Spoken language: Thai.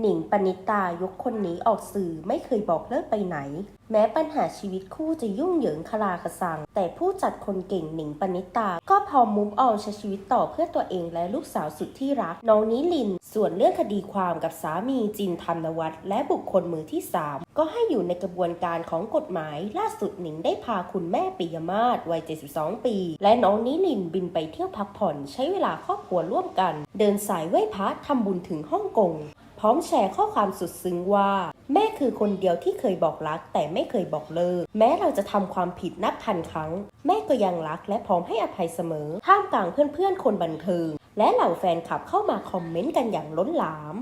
หนิงปณิตายกคนนี้ออกสื่อไม่เคยบอกเลิกไปไหน แม้ปัญหาชีวิตคู่จะยุ่งเหยิงคลากระสัง แต่ผู้จัดคนเก่งหนิงปณิตา ก็พอมุฟออนใช้ชีวิตต่อเพื่อตัวเองและลูกสาวสุดที่รัก น้องนิลิน ส่วนเรื่องคดีความกับสามีจินธนวัฒน์และบุคคลมือที่ 3 ก็ให้อยู่ในกระบวนการของกฎหมาย ล่าสุดหนิงได้พาคุณแม่ปิยมาศวัย 72 ปี และน้องนิลินบินไปเที่ยวพักผ่อน ใช้เวลาครอบครัวร่วมกัน เดินสายไหว้พระทำบุญถึงฮ่องกง พร้อมแชร์ข้อความสุดซึ้งว่า แม่คือคนเดียวที่เคยบอกรักแต่ไม่เคยบอกเลิก แม้เราจะทำความผิดนับพันครั้ง แม่ก็ยังรักและพร้อมให้อภัยเสมอท่ามกลางเพื่อนๆคนบันเทิงและเหล่าแฟนคลับเข้ามาคอมเมนต์กันอย่างล้นหลาม